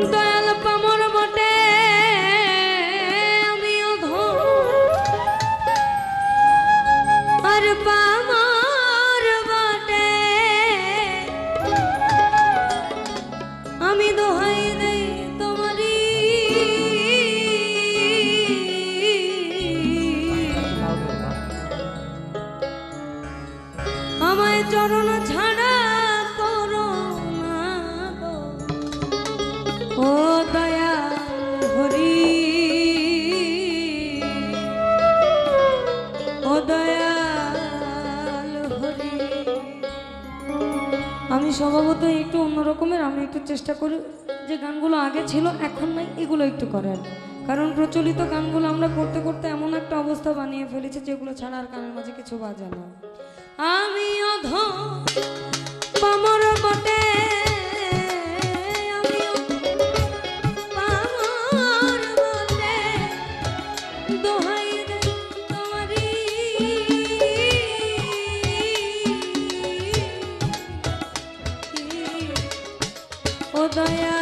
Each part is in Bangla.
断 স্বভাবত একটু অন্যরকমের, আমি একটু চেষ্টা করি যে গানগুলো আগে ছিল, এখন নাই, এগুলো একটু করার। কারণ প্রচলিত গানগুলো আমরা করতে করতে এমন একটা অবস্থা বানিয়ে ফেলেছি যেগুলো ছাড়া আর গানের মাঝে কিছু বাজে না। Yeah.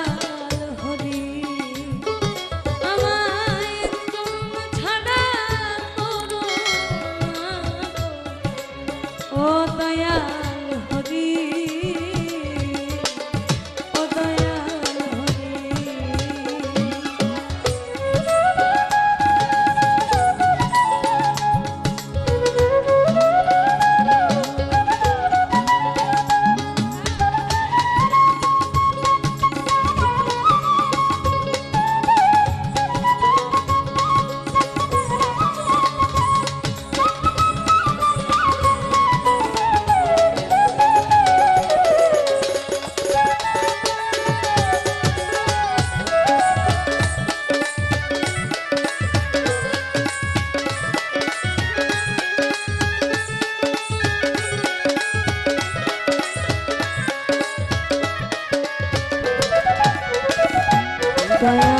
Diana.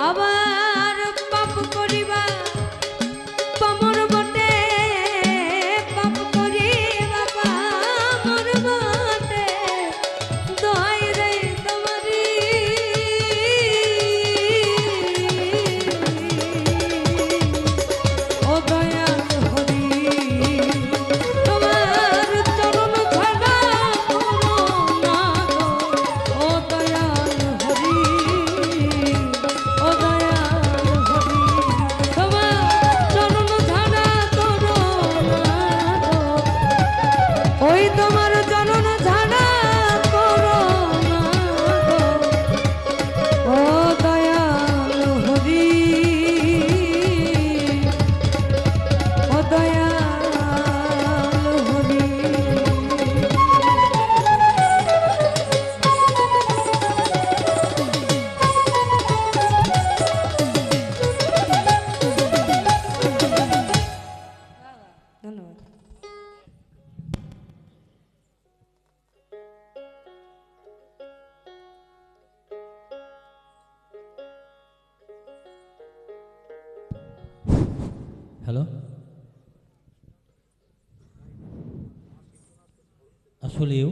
아 바. হ্যালো? আসলেও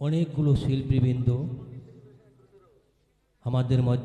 অনেকগুলো শিল্পীবৃন্দ আমাদের মধ্যে